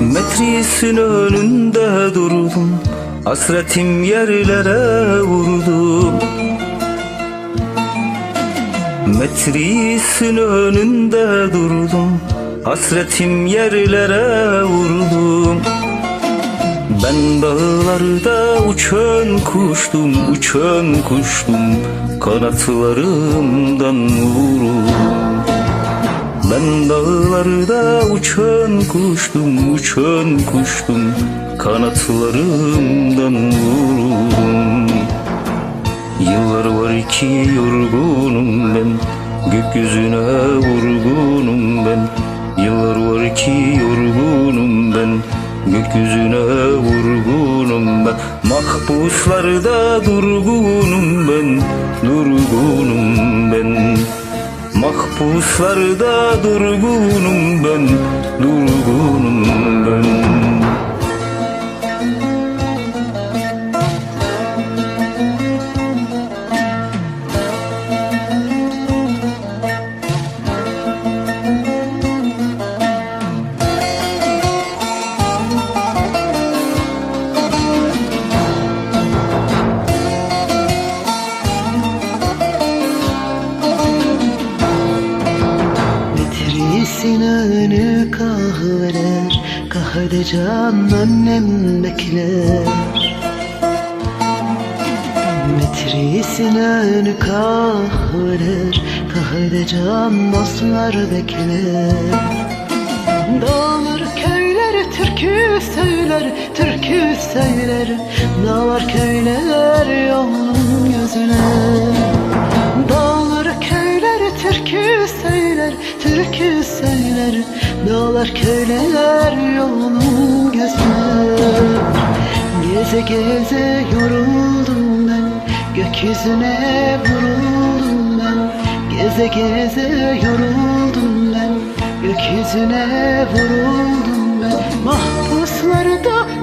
Metresin önünde durdum Hasretim yerlere vurdu. Metrisin önünde durdum Hasretim yerlere vurdum. Ben dağlarda uçan kuştum Uçan kuştum. Kanatlarımdan vuruldum. Ben dağlarda uçan kuştum, uçan kuştum. Kanatlarımdan vuruldum. Yıllar var ki yorgunum ben Gökyüzüne vurgunum ben Yıllar var ki yorgunum ben Gökyüzüne vurgunum ben. Mahpuslarda durgunum ben Durgunum ben. Mahpuslarda durgunum ben Durgunum ben Önü kahveler Kahvede can annem bekler. Metrisin önü kahveler Kahvede can dostlar bekler. Dağlar köyler türkü söyler Türkü söyler. Dağlar köyler yolun gözüne söyler Dağlar köyler yolunu göster Geze geze yoruldum ben Gökyüzüne vuruldum ben. Geze geze yoruldum ben Gökyüzüne vuruldum ben. Mahpuslarda